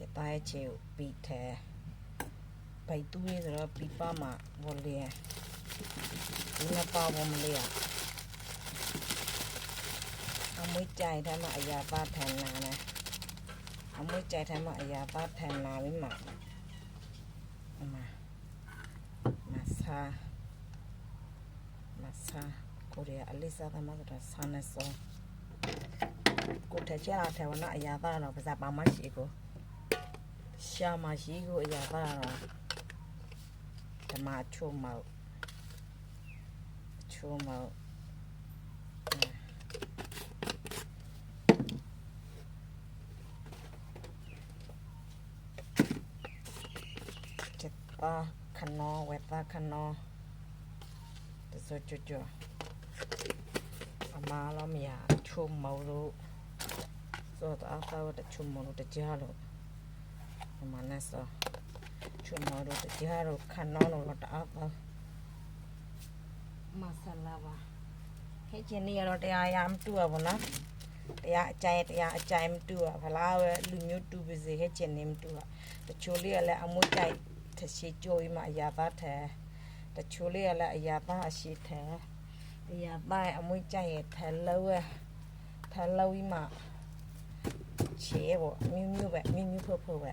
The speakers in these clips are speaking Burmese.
ကျက်သားရဲ့ခြေကိုပြီးထဲဘိုက်တူးရေးဆိုတော့ပြီးပါမှာဘောလျက်ဒီမပါဘောမလေးရအမွေးကြိုင်တယ်မှာအရာပါထန်နာနဲ့အမွေးကြိုင်တယ်မှာအရာပါထန်နာပြီးမှအမမဆာမဆာကိုရီးယားအလေးစားသမားဆိုတာဆာနေစောကိုထကြတာထဲဝနာအရာသားတော့ပါစားပါမရှိကို ရှာမရှိကိုအရာပါတော့ဓမ္မချုံမောက်ချုံမောက်ချက်ပါခနောဝက်တာခနောတစကြကြအမားလာမရချုံမောက်လို့စောတော့အသာဝတ်ချုံမောက်လို့တကြားလို့မနက်စောချွန်တော်တို့တရားတို့ခဏတော့ တော့တအားပါမဆလာပါဟဲ့ချင်းနေရတော့တရားရမတူရပါနော်တရားအကြိုင်တရားအကြိုင်မတူရဖလားပဲလူမျိုးတူပါစေဟဲ့ချင်းနေမတူရတချို့လေးကလည်းအမွှကြိုက်တရှိကြိုးမှအရာသားထဲတချို့လေးကလည်းအရာသားအရှိထဲအရာသားအမွှကြိုက်ရထဲလောဝဲထဲလောဝီမှချေဘောမြူးမြူးပဲမြူးမြူးဖို့ဖို့ပဲ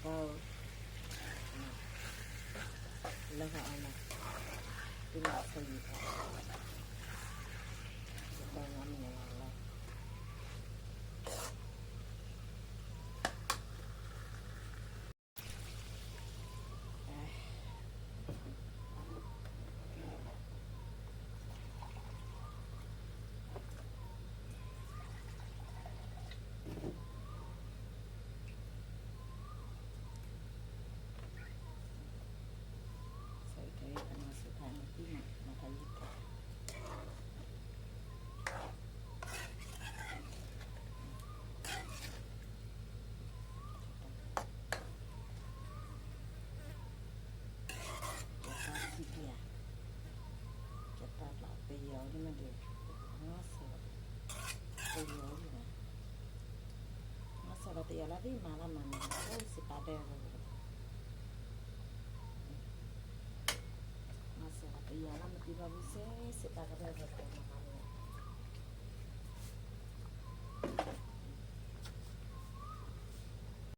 Wow. Lahat anak. Pinasalita. ati ya lagi malam mana oh si pade ya lagi masih ati